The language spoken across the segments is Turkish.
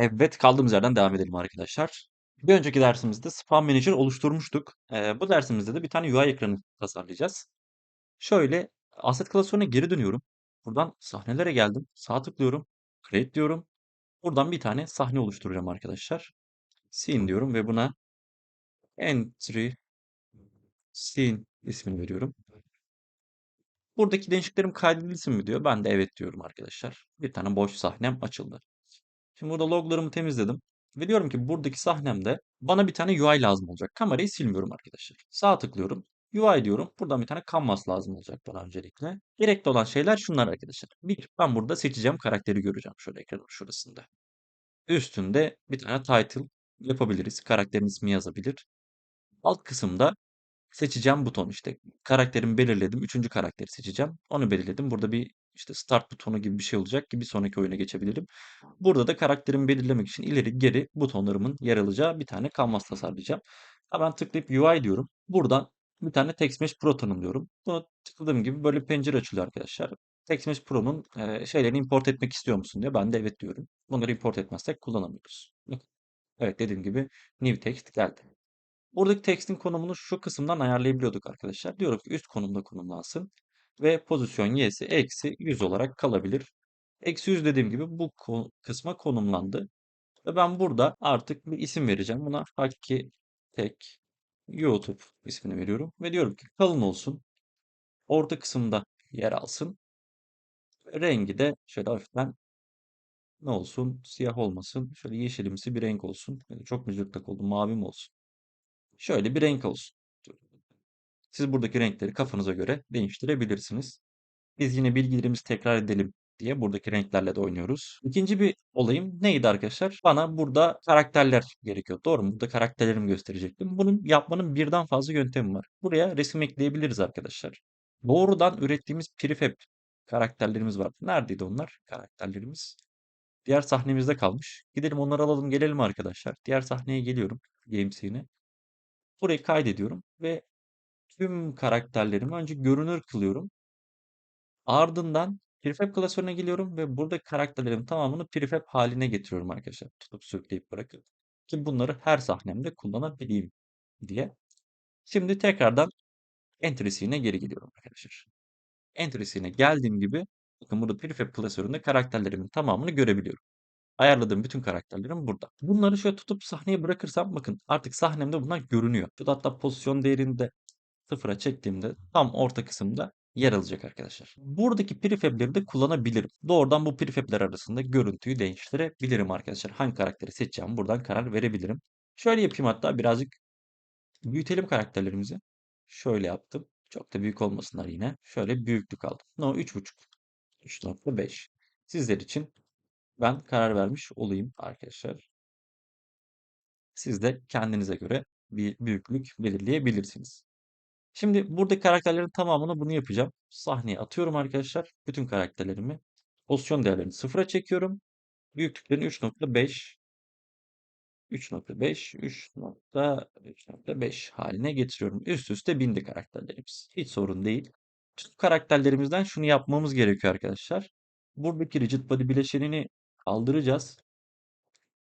Evet, kaldığımız yerden devam edelim arkadaşlar. Bir önceki dersimizde Spam Manager oluşturmuştuk. Eee, bu dersimizde de bir tane UI ekranı tasarlayacağız. Şöyle asset klasörüne geri dönüyorum. Buradan sahnelere geldim. Sağ tıklıyorum. Create diyorum. Buradan bir tane sahne oluşturacağım arkadaşlar. Scene diyorum ve buna Entry Scene ismini veriyorum. Buradaki değişikliklerim kaydedilsin mi diyor. Ben de evet diyorum arkadaşlar. Bir tane boş sahnem açıldı. Şimdi burada loglarımı temizledim. Ve diyorum ki buradaki sahnemde bana bir tane UI lazım olacak. Kamerayı silmiyorum arkadaşlar. Sağ tıklıyorum. UI diyorum. Buradan bir tane canvas lazım olacak bana öncelikle. Gerekli olan şeyler şunlar arkadaşlar. Bir, ben burada seçeceğim karakteri göreceğim. Şöyle ekranın şurasında. Üstünde bir tane title yapabiliriz. Karakterin ismi yazabilir. Alt kısımda seçeceğim buton işte. Karakterimi belirledim. Üçüncü karakteri seçeceğim. Onu belirledim. Burada bir işte start butonu gibi bir şey olacak ki bir sonraki oyuna geçebilirim. Burada da karakterimi belirlemek için ileri geri butonlarımın yer alacağı bir tane canvas tasarlayacağım. Hemen tıklayıp UI diyorum. Buradan bir tane TextMesh Pro tanımlıyorum. Bunu tıkladığım gibi böyle pencere açılıyor arkadaşlar. TextMesh Pro'nun e, şeylerini import etmek istiyor musun diyor. Ben de evet diyorum. Bunları import etmezsek kullanamıyoruz. Evet dediğim gibi new text geldi. Buradaki text'in konumunu şu kısımdan ayarlayabiliyorduk arkadaşlar. Diyorum ki üst konumda konumlansın ve pozisyon y'si eksi 100 olarak kalabilir. Eksi 100 dediğim gibi bu kısma konumlandı. Ve ben burada artık bir isim vereceğim. Buna Hakki Tek YouTube ismini veriyorum. Ve diyorum ki kalın olsun. Orta kısımda yer alsın. Rengi de şöyle hafiften ne olsun? Siyah olmasın. Şöyle yeşilimsi bir renk olsun. Çok mu cırtlak oldu? Mavi mi olsun? Şöyle bir renk olsun. Siz buradaki renkleri kafanıza göre değiştirebilirsiniz. Biz yine bilgilerimizi tekrar edelim diye buradaki renklerle de oynuyoruz. İkinci bir olayım neydi arkadaşlar? Bana burada karakterler gerekiyor. Doğru mu? Burada karakterlerimi gösterecektim. Bunun yapmanın birden fazla yöntemi var. Buraya resim ekleyebiliriz arkadaşlar. Doğrudan ürettiğimiz prefab karakterlerimiz var. Neredeydi onlar? Karakterlerimiz. Diğer sahnemizde kalmış. Gidelim onları alalım gelelim arkadaşlar. Diğer sahneye geliyorum. Game scene'e. Burayı kaydediyorum ve tüm karakterlerimi önce görünür kılıyorum. Ardından prefab klasörüne geliyorum ve burada karakterlerin tamamını prefab haline getiriyorum arkadaşlar. Tutup sürükleyip bırakıp ki bunları her sahnemde kullanabileyim diye. Şimdi tekrardan entry'sine geri geliyorum arkadaşlar. Entry'sine geldiğim gibi bakın burada prefab klasöründe karakterlerimin tamamını görebiliyorum. Ayarladığım bütün karakterlerim burada. Bunları şöyle tutup sahneye bırakırsam bakın artık sahnemde bunlar görünüyor. Hatta pozisyon değerinde sıfıra çektiğimde tam orta kısımda yer alacak arkadaşlar. Buradaki prefab'leri de kullanabilirim. Doğrudan bu prefab'ler arasında görüntüyü değiştirebilirim arkadaşlar. Hangi karakteri seçeceğim buradan karar verebilirim. Şöyle yapayım hatta birazcık büyütelim karakterlerimizi. Şöyle yaptım. Çok da büyük olmasınlar yine. Şöyle büyüklük aldım. No 3.5. 3.5. Sizler için ben karar vermiş olayım arkadaşlar. Siz de kendinize göre bir büyüklük belirleyebilirsiniz. Şimdi burada karakterlerin tamamını bunu yapacağım. Sahneye atıyorum arkadaşlar. Bütün karakterlerimi. Pozisyon değerlerini sıfıra çekiyorum. Büyüklüklerini 3.5 3.5 3.5 haline getiriyorum. Üst üste bindi karakterlerimiz. Hiç sorun değil. Tüm karakterlerimizden şunu yapmamız gerekiyor arkadaşlar. Buradaki rigid body bileşenini kaldıracağız.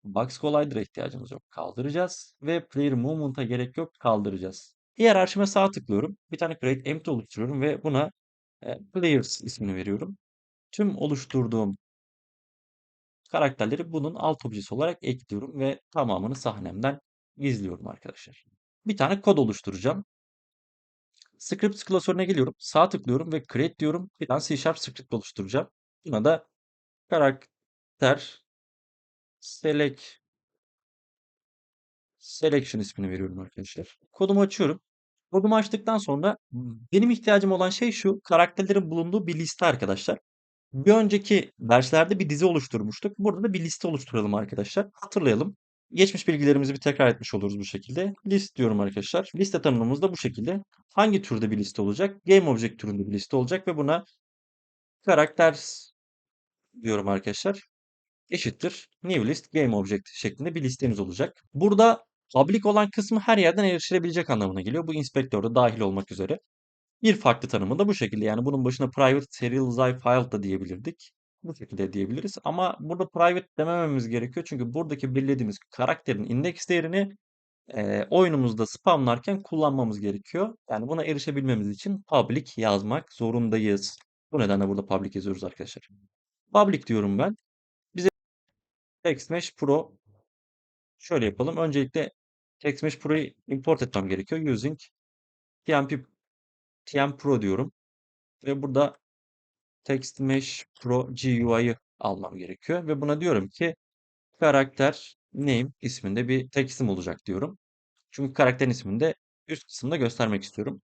Box Collider'a ihtiyacımız yok. Kaldıracağız. Ve Player Movement'a gerek yok. Kaldıracağız. Diğer arşime sağ tıklıyorum. Bir tane create empty oluşturuyorum ve buna e, players ismini veriyorum. Tüm oluşturduğum karakterleri bunun alt objesi olarak ekliyorum ve tamamını sahnemden gizliyorum arkadaşlar. Bir tane kod oluşturacağım. Script klasörüne geliyorum. Sağ tıklıyorum ve create diyorum. Bir tane C Sharp script oluşturacağım. Buna da karakter select selection ismini veriyorum arkadaşlar. Kodumu açıyorum. Kodumu açtıktan sonra benim ihtiyacım olan şey şu. Karakterlerin bulunduğu bir liste arkadaşlar. Bir önceki derslerde bir dizi oluşturmuştuk. Burada da bir liste oluşturalım arkadaşlar. Hatırlayalım. Geçmiş bilgilerimizi bir tekrar etmiş oluruz bu şekilde. List diyorum arkadaşlar. Liste tanımımız da bu şekilde. Hangi türde bir liste olacak? Game Object türünde bir liste olacak ve buna karakter diyorum arkadaşlar. Eşittir. New list game object şeklinde bir listemiz olacak. Burada public olan kısmı her yerden erişilebilecek anlamına geliyor. Bu inspektörde dahil olmak üzere. Bir farklı tanımı da bu şekilde. Yani bunun başına private serial file da diyebilirdik. Bu şekilde diyebiliriz. Ama burada private demememiz gerekiyor. Çünkü buradaki belirlediğimiz karakterin indeks değerini e, oyunumuzda spamlarken kullanmamız gerekiyor. Yani buna erişebilmemiz için public yazmak zorundayız. Bu nedenle burada public yazıyoruz arkadaşlar. Public diyorum ben. Bize TextMesh Pro şöyle yapalım. Öncelikle TextMesh Pro'yu import etmem gerekiyor. Using TMP TM Pro diyorum. Ve burada TextMesh Pro GUI'yı almam gerekiyor. Ve buna diyorum ki karakter name isminde bir text'im olacak diyorum. Çünkü karakterin ismini de üst kısımda göstermek istiyorum.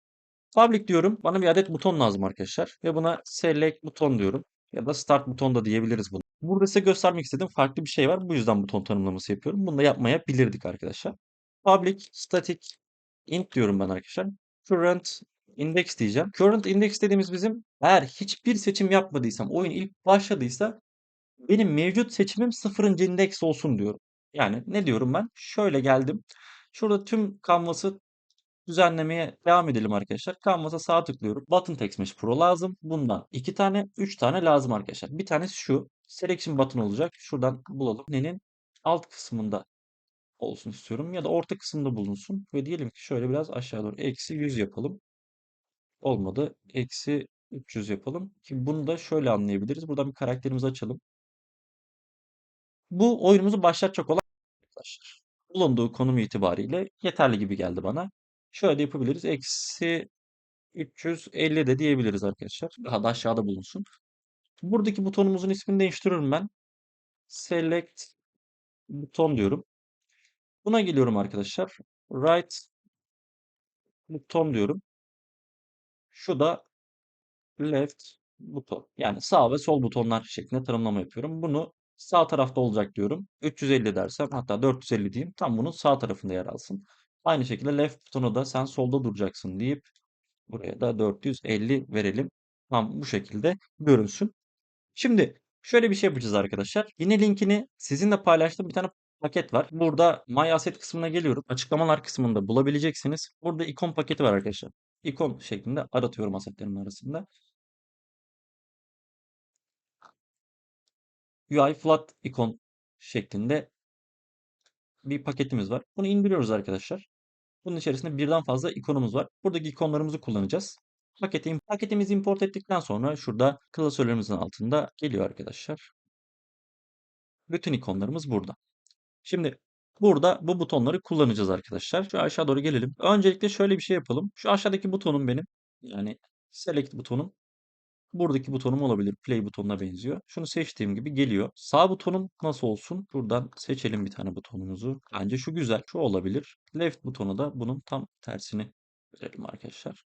Public diyorum. Bana bir adet buton lazım arkadaşlar. Ve buna select buton diyorum. Ya da start buton da diyebiliriz bunu. Burada size göstermek istediğim farklı bir şey var. Bu yüzden buton tanımlaması yapıyorum. Bunu da yapmayabilirdik arkadaşlar. Public static int diyorum ben arkadaşlar. Current index diyeceğim. Current index dediğimiz bizim eğer hiçbir seçim yapmadıysam, oyun ilk başladıysa benim mevcut seçimim sıfırıncı indeks olsun diyorum. Yani ne diyorum ben? Şöyle geldim. Şurada tüm kanvası düzenlemeye devam edelim arkadaşlar. Canvas'a sağ tıklıyorum. Button Text Mesh Pro lazım. Bundan iki tane, üç tane lazım arkadaşlar. Bir tanesi şu. Selection button olacak. Şuradan bulalım. Nenin alt kısmında olsun istiyorum. Ya da orta kısımda bulunsun. Ve diyelim ki şöyle biraz aşağı doğru. Eksi 100 yapalım. Olmadı. Eksi 300 yapalım. Ki bunu da şöyle anlayabiliriz. Buradan bir karakterimizi açalım. Bu oyunumuzu başlatacak olan arkadaşlar. Bulunduğu konum itibariyle yeterli gibi geldi bana. Şöyle yapabiliriz. Eksi 350 de diyebiliriz arkadaşlar. Daha da aşağıda bulunsun. Buradaki butonumuzun ismini değiştiriyorum ben. Select buton diyorum. Buna geliyorum arkadaşlar. Right buton diyorum. Şu da left buton. Yani sağ ve sol butonlar şeklinde tanımlama yapıyorum. Bunu sağ tarafta olacak diyorum. 350 dersem hatta 450 diyeyim. Tam bunun sağ tarafında yer alsın. Aynı şekilde left butonu da sen solda duracaksın deyip buraya da 450 verelim. Tam bu şekilde görünsün. Şimdi şöyle bir şey yapacağız arkadaşlar. Yine linkini sizinle paylaştığım bir tane paket var. Burada My Asset kısmına geliyorum. Açıklamalar kısmında bulabileceksiniz. Burada ikon paketi var arkadaşlar. İkon şeklinde aratıyorum asetlerimin arasında. UI flat ikon şeklinde bir paketimiz var. Bunu indiriyoruz arkadaşlar. Bunun içerisinde birden fazla ikonumuz var. Buradaki ikonlarımızı kullanacağız. Paketi, paketimizi import ettikten sonra şurada klasörlerimizin altında geliyor arkadaşlar. Bütün ikonlarımız burada. Şimdi burada bu butonları kullanacağız arkadaşlar. Şu aşağı doğru gelelim. Öncelikle şöyle bir şey yapalım. Şu aşağıdaki butonum benim. Yani select butonum. Buradaki butonum olabilir. Play butonuna benziyor. Şunu seçtiğim gibi geliyor. Sağ butonum nasıl olsun? Buradan seçelim bir tane butonumuzu. Bence şu güzel. Şu olabilir. Left butonu da bunun tam tersini verelim arkadaşlar.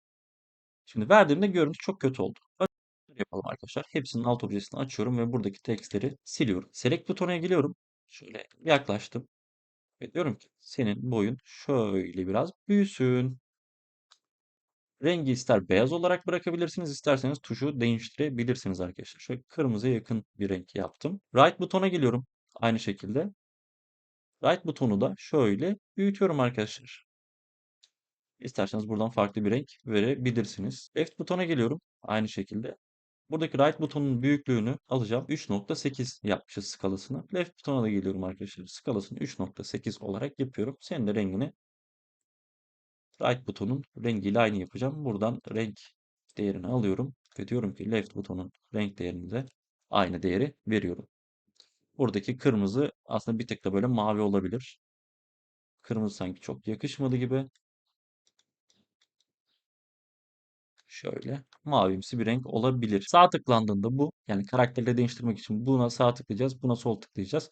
Şimdi verdiğimde görüntü çok kötü oldu. Yapalım arkadaşlar. Hepsinin alt objesini açıyorum ve buradaki tekstleri siliyorum. Select butonuna geliyorum. Şöyle yaklaştım. Ve diyorum ki senin boyun şöyle biraz büyüsün. Rengi ister beyaz olarak bırakabilirsiniz, isterseniz tuşu değiştirebilirsiniz arkadaşlar. Şöyle kırmızıya yakın bir renk yaptım. Right butona geliyorum. Aynı şekilde. Right butonu da şöyle büyütüyorum arkadaşlar. İsterseniz buradan farklı bir renk verebilirsiniz. Left butona geliyorum. Aynı şekilde. Buradaki right butonun büyüklüğünü alacağım. 3.8 yapmışız skalasını. Left butona da geliyorum arkadaşlar. Skalasını 3.8 olarak yapıyorum. Senin de rengini right butonun rengiyle aynı yapacağım. Buradan renk değerini alıyorum ve diyorum ki left butonun renk değerini de aynı değeri veriyorum. Buradaki kırmızı aslında bir tık da böyle mavi olabilir. Kırmızı sanki çok yakışmadı gibi. Şöyle mavimsi bir renk olabilir. Sağ tıklandığında bu yani karakterleri değiştirmek için buna sağ tıklayacağız. Buna sol tıklayacağız.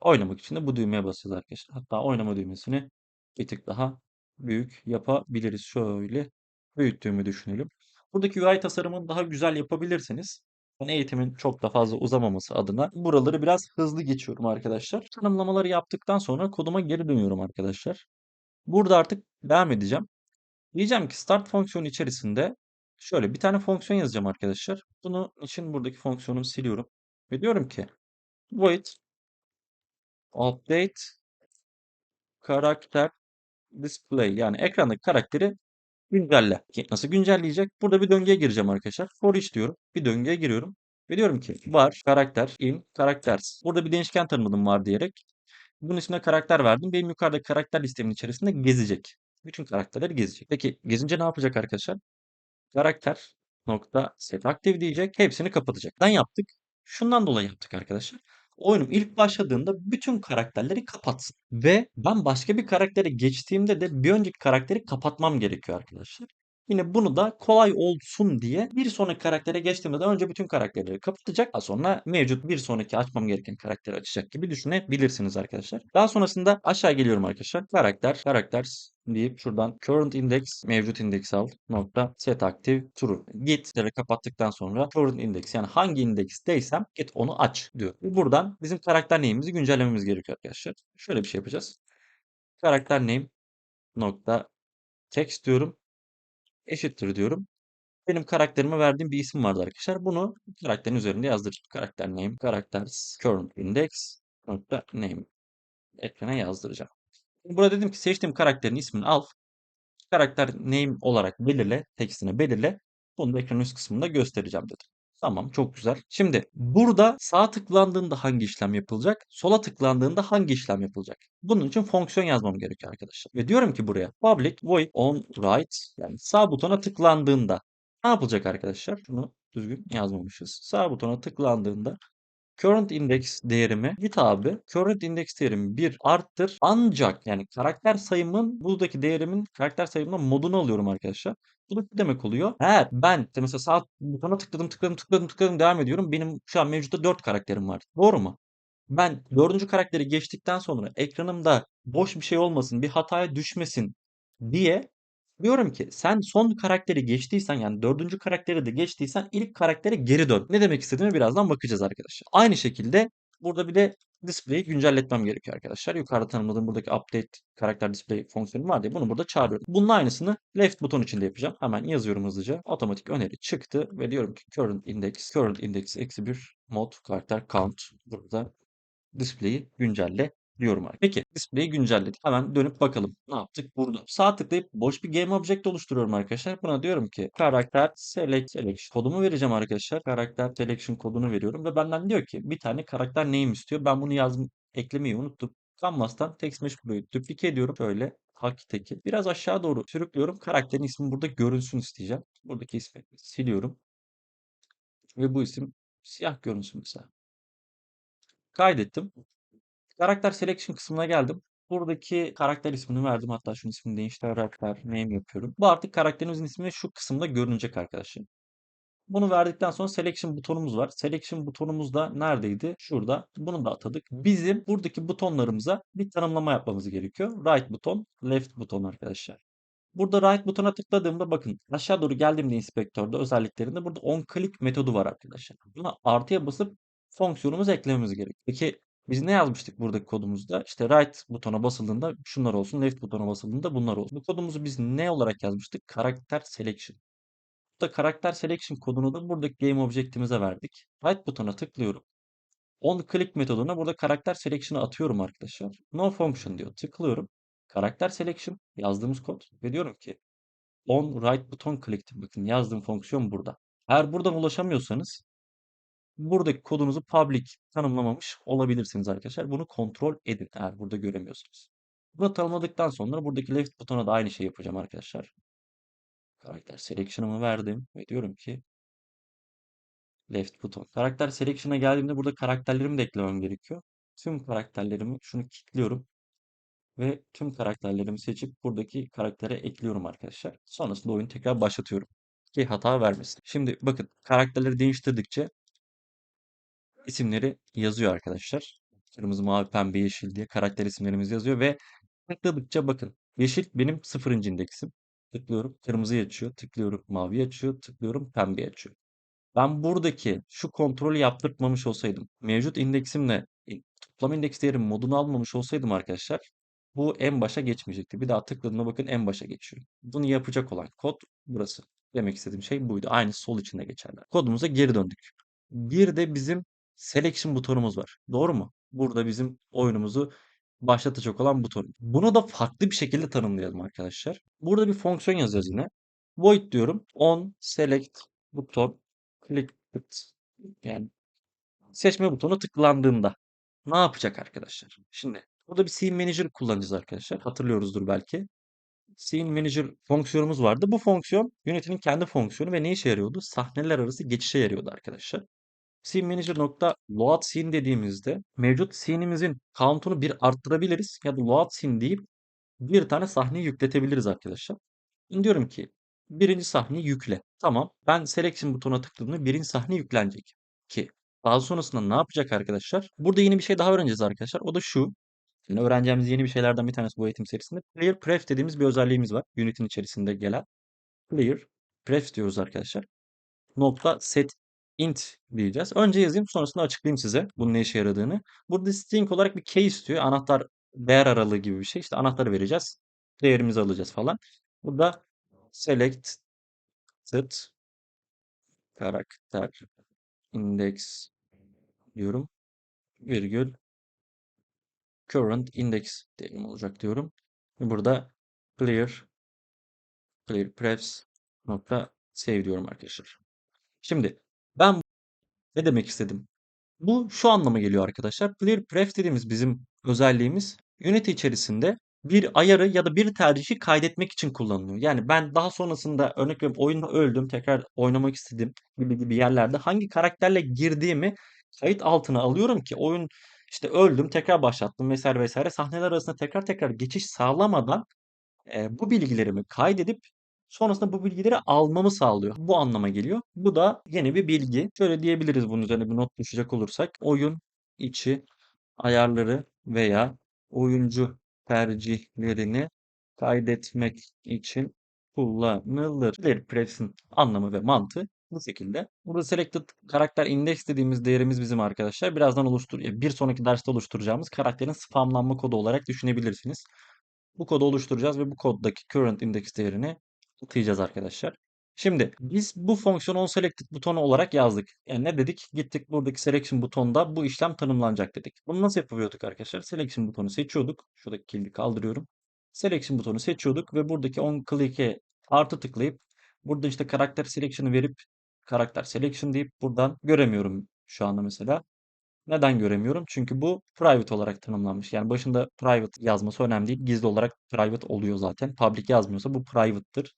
Oynamak için de bu düğmeye basacağız arkadaşlar. Hatta oynama düğmesini bir tık daha büyük yapabiliriz. Şöyle büyüttüğümü düşünelim. Buradaki UI tasarımını daha güzel yapabilirsiniz. Ben eğitimin çok da fazla uzamaması adına buraları biraz hızlı geçiyorum arkadaşlar. Tanımlamaları yaptıktan sonra koduma geri dönüyorum arkadaşlar. Burada artık devam edeceğim. Diyeceğim ki start fonksiyonu içerisinde şöyle bir tane fonksiyon yazacağım arkadaşlar. Bunun için buradaki fonksiyonumu siliyorum. Ve diyorum ki void update karakter display yani ekrandaki karakteri güncelle. Nasıl güncelleyecek? Burada bir döngüye gireceğim arkadaşlar. For each diyorum. Bir döngüye giriyorum. Ve diyorum ki var karakter in karakters. Burada bir değişken tanımladım var diyerek. Bunun ismine karakter verdim. Benim yukarıda karakter listemin içerisinde gezecek. Bütün karakterleri gezecek. Peki gezince ne yapacak arkadaşlar? Karakter nokta set aktif diyecek. Hepsini kapatacak. Neden yaptık? Şundan dolayı yaptık arkadaşlar. Oyunum ilk başladığında bütün karakterleri kapatsın. Ve ben başka bir karaktere geçtiğimde de bir önceki karakteri kapatmam gerekiyor arkadaşlar. Yine bunu da kolay olsun diye bir sonraki karaktere geçtiğimde de önce bütün karakterleri kapatacak. Daha sonra mevcut bir sonraki açmam gereken karakteri açacak gibi düşünebilirsiniz arkadaşlar. Daha sonrasında aşağı geliyorum arkadaşlar. Karakter, karakters deyip şuradan current index mevcut indeks al nokta set active true. Git direkt kapattıktan sonra current index yani hangi indeksteysem git onu aç diyor. Buradan bizim karakter name'imizi güncellememiz gerekiyor arkadaşlar. Şöyle bir şey yapacağız. Karakter name nokta text diyorum eşittir diyorum. Benim karakterime verdiğim bir isim vardı arkadaşlar. Bunu karakterin üzerinde yazdıracağım. Karakter name, karakters, current index, name. Ekrana yazdıracağım. Burada dedim ki seçtiğim karakterin ismini al. Karakter name olarak belirle. Tekstini belirle. Bunu da ekranın üst kısmında göstereceğim dedim. Tamam çok güzel. Şimdi burada sağ tıklandığında hangi işlem yapılacak? Sola tıklandığında hangi işlem yapılacak? Bunun için fonksiyon yazmam gerekiyor arkadaşlar. Ve diyorum ki buraya public void on right yani sağ butona tıklandığında ne yapılacak arkadaşlar? Şunu düzgün yazmamışız. Sağ butona tıklandığında current index değerimi git abi current index değerimi 1 arttır ancak yani karakter sayımın buradaki değerimin karakter sayımının modunu alıyorum arkadaşlar. Bu da demek oluyor? Eğer ben işte mesela sağ butona tıkladım tıkladım tıkladım tıkladım devam ediyorum. Benim şu an mevcutta 4 karakterim var. Doğru mu? Ben dördüncü karakteri geçtikten sonra ekranımda boş bir şey olmasın, bir hataya düşmesin diye diyorum ki sen son karakteri geçtiysen yani dördüncü karakteri de geçtiysen ilk karaktere geri dön. Ne demek istediğime birazdan bakacağız arkadaşlar. Aynı şekilde burada bir de display'i güncelletmem gerekiyor arkadaşlar. Yukarıda tanımladığım buradaki update karakter display fonksiyonu var diye bunu burada çağırıyorum. Bunun aynısını left buton için de yapacağım. Hemen yazıyorum hızlıca. Otomatik öneri çıktı ve diyorum ki current index, current index eksi 1 mod karakter count. Burada display'i güncelle diyorum artık. Peki display'i güncelledik. Hemen dönüp bakalım. Ne yaptık burada? Sağ tıklayıp boş bir game object oluşturuyorum arkadaşlar. Buna diyorum ki karakter select selection kodumu vereceğim arkadaşlar. Karakter selection kodunu veriyorum ve benden diyor ki bir tane karakter name istiyor. Ben bunu yazdım eklemeyi unuttum. Canvas'tan text mesh burayı duplike ediyorum. Şöyle haki teki. Biraz aşağı doğru sürüklüyorum. Karakterin ismi burada görünsün isteyeceğim. Buradaki ismi siliyorum. Ve bu isim siyah görünsün mesela. Kaydettim. Karakter selection kısmına geldim. Buradaki karakter ismini verdim. Hatta şunun ismini değiştir karakter name yapıyorum. Bu artık karakterimizin ismi şu kısımda görünecek arkadaşlar. Bunu verdikten sonra selection butonumuz var. Selection butonumuz da neredeydi? Şurada. Bunu da atadık. Bizim buradaki butonlarımıza bir tanımlama yapmamız gerekiyor. Right buton, left buton arkadaşlar. Burada right butona tıkladığımda bakın aşağı doğru geldiğimde inspektörde özelliklerinde burada on click metodu var arkadaşlar. Buna artıya basıp fonksiyonumuzu eklememiz gerekiyor. Peki biz ne yazmıştık buradaki kodumuzda? İşte right butona basıldığında şunlar olsun, left butona basıldığında bunlar olsun. Bu kodumuzu biz ne olarak yazmıştık? Karakter selection. Burada karakter selection kodunu da buradaki game object'imize verdik. Right butona tıklıyorum. On click metoduna burada karakter selection'ı atıyorum arkadaşlar. No function diyor. Tıklıyorum. Karakter selection yazdığımız kod ve diyorum ki on right button click bakın yazdığım fonksiyon burada. Eğer buradan ulaşamıyorsanız buradaki kodunuzu public tanımlamamış olabilirsiniz arkadaşlar. Bunu kontrol edin eğer burada göremiyorsanız. Bunu tanımladıktan sonra buradaki left butona da aynı şey yapacağım arkadaşlar. Karakter selection'ımı verdim ve diyorum ki left buton. Karakter selection'a geldiğimde burada karakterlerimi de eklemem gerekiyor. Tüm karakterlerimi şunu kilitliyorum ve tüm karakterlerimi seçip buradaki karaktere ekliyorum arkadaşlar. Sonrasında oyunu tekrar başlatıyorum ki hata vermesin. Şimdi bakın karakterleri değiştirdikçe isimleri yazıyor arkadaşlar. Kırmızı, mavi, pembe, yeşil diye karakter isimlerimiz yazıyor ve tıkladıkça bakın yeşil benim sıfırıncı indeksim. Tıklıyorum kırmızı açıyor, tıklıyorum mavi açıyor, tıklıyorum pembe açıyor. Ben buradaki şu kontrolü yaptırtmamış olsaydım, mevcut indeksimle toplam indeks değeri modunu almamış olsaydım arkadaşlar bu en başa geçmeyecekti. Bir daha tıkladığımda bakın en başa geçiyor. Bunu yapacak olan kod burası. Demek istediğim şey buydu. Aynı sol içinde geçerler. Kodumuza geri döndük. Bir de bizim selection butonumuz var. Doğru mu? Burada bizim oyunumuzu başlatacak olan buton. Bunu da farklı bir şekilde tanımlayalım arkadaşlar. Burada bir fonksiyon yazacağız yine. Void diyorum. On select buton click Yani seçme butonu tıklandığında ne yapacak arkadaşlar? Şimdi burada bir Scene Manager kullanacağız arkadaşlar. Hatırlıyoruzdur belki. Scene Manager fonksiyonumuz vardı. Bu fonksiyon Unity'nin kendi fonksiyonu ve ne işe yarıyordu? Sahneler arası geçişe yarıyordu arkadaşlar. Scene Manager nokta load scene dediğimizde mevcut scene'imizin count'unu bir arttırabiliriz ya da load scene deyip bir tane sahneyi yükletebiliriz arkadaşlar. Şimdi diyorum ki birinci sahneyi yükle. Tamam. Ben selection butonuna tıkladığımda birinci sahne yüklenecek. Ki daha sonrasında ne yapacak arkadaşlar? Burada yeni bir şey daha öğreneceğiz arkadaşlar. O da şu. Şimdi öğreneceğimiz yeni bir şeylerden bir tanesi bu eğitim serisinde. Player pref dediğimiz bir özelliğimiz var. Unity'nin içerisinde gelen. Player pref diyoruz arkadaşlar. Nokta set int diyeceğiz. Önce yazayım sonrasında açıklayayım size bunun ne işe yaradığını. Burada string olarak bir key istiyor. Anahtar değer aralığı gibi bir şey. İşte anahtarı vereceğiz. Değerimizi alacağız falan. Burada selected karakter index diyorum. Virgül current index değerim olacak diyorum. Burada clear clear prefs nokta save diyorum arkadaşlar. Şimdi ben ne demek istedim? Bu şu anlama geliyor arkadaşlar. Clear pref dediğimiz bizim özelliğimiz Unity içerisinde bir ayarı ya da bir tercihi kaydetmek için kullanılıyor. Yani ben daha sonrasında örnek veriyorum oyunda öldüm tekrar oynamak istedim gibi gibi yerlerde hangi karakterle girdiğimi kayıt altına alıyorum ki oyun işte öldüm tekrar başlattım vesaire vesaire sahneler arasında tekrar tekrar geçiş sağlamadan e, bu bilgilerimi kaydedip sonrasında bu bilgileri almamı sağlıyor. Bu anlama geliyor. Bu da yeni bir bilgi. Şöyle diyebiliriz bunun üzerine bir not düşecek olursak. Oyun içi ayarları veya oyuncu tercihlerini kaydetmek için kullanılır. Clear Press'in anlamı ve mantığı bu şekilde. Burada selected karakter index dediğimiz değerimiz bizim arkadaşlar. Birazdan oluştur bir sonraki derste oluşturacağımız karakterin spamlanma kodu olarak düşünebilirsiniz. Bu kodu oluşturacağız ve bu koddaki current index değerini atayacağız arkadaşlar. Şimdi biz bu fonksiyonu onSelected butonu olarak yazdık. Yani ne dedik? Gittik buradaki selection butonda bu işlem tanımlanacak dedik. Bunu nasıl yapıyorduk arkadaşlar? Selection butonu seçiyorduk. Şuradaki kilidi kaldırıyorum. Selection butonu seçiyorduk ve buradaki on click'e artı tıklayıp burada işte karakter selection'ı verip karakter selection deyip buradan göremiyorum şu anda mesela. Neden göremiyorum? Çünkü bu private olarak tanımlanmış. Yani başında private yazması önemli değil. Gizli olarak private oluyor zaten. Public yazmıyorsa bu private'tır.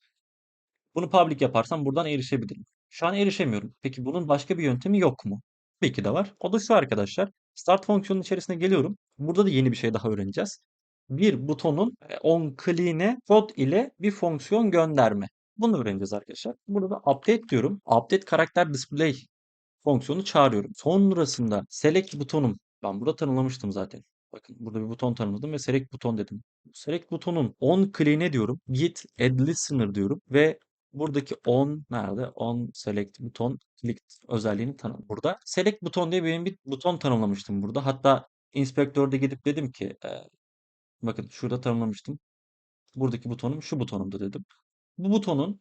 Bunu public yaparsam buradan erişebilirim. Şu an erişemiyorum. Peki bunun başka bir yöntemi yok mu? Tabii ki de var. O da şu arkadaşlar. Start fonksiyonun içerisine geliyorum. Burada da yeni bir şey daha öğreneceğiz. Bir butonun e, on click'ine kod ile bir fonksiyon gönderme. Bunu öğreneceğiz arkadaşlar. Burada da update diyorum. Update karakter display fonksiyonu çağırıyorum. Sonrasında select butonum. Ben burada tanımlamıştım zaten. Bakın burada bir buton tanımladım ve select buton dedim. Select butonun on clean'e diyorum. Git add listener diyorum ve buradaki on nerede? On select buton click özelliğini tanım. Burada select buton diye benim bir buton tanımlamıştım burada. Hatta inspektörde gidip dedim ki e, bakın şurada tanımlamıştım. Buradaki butonum şu butonumda dedim. Bu butonun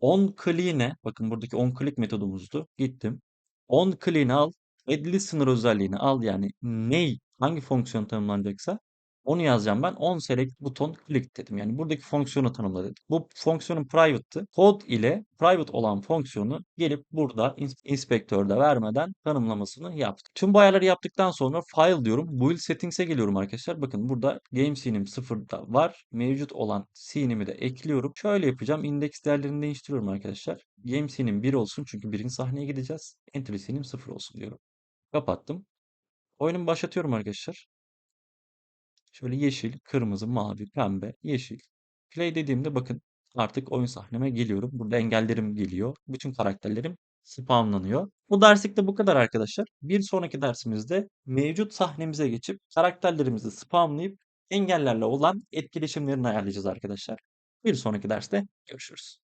On clean'e bakın buradaki on click metodumuzdu. Gittim. On clean al. Add listener özelliğini al yani ney hangi fonksiyon tanımlanacaksa onu yazacağım ben. On select buton click dedim. Yani buradaki fonksiyonu tanımla dedim. Bu fonksiyonun private'tı. Kod ile private olan fonksiyonu gelip burada inspektörde vermeden tanımlamasını yaptık. Tüm bu ayarları yaptıktan sonra file diyorum. Build settings'e geliyorum arkadaşlar. Bakın burada game scene'im sıfırda var. Mevcut olan scene'imi de ekliyorum. Şöyle yapacağım. Index değerlerini değiştiriyorum arkadaşlar. Game scene'im 1 olsun çünkü birinci sahneye gideceğiz. Entry scene'im 0 olsun diyorum. Kapattım. Oyunumu başlatıyorum arkadaşlar. Şöyle yeşil, kırmızı, mavi, pembe, yeşil. Play dediğimde bakın artık oyun sahneme geliyorum. Burada engellerim geliyor. Bütün karakterlerim spamlanıyor. Bu derslik de bu kadar arkadaşlar. Bir sonraki dersimizde mevcut sahnemize geçip karakterlerimizi spamlayıp engellerle olan etkileşimlerini ayarlayacağız arkadaşlar. Bir sonraki derste görüşürüz.